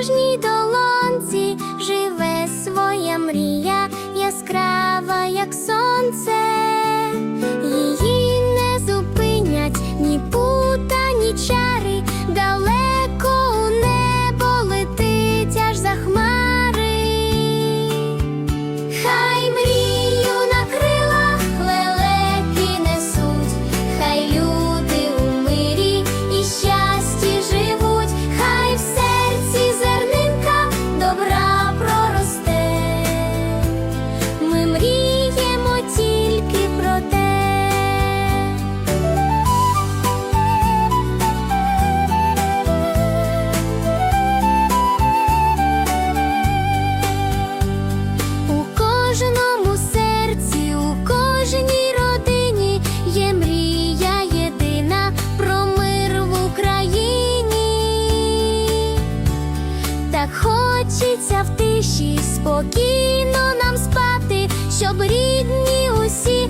кожній долонці живе своя мрія. Тиші, спокійно нам спати, щоб рідні усі.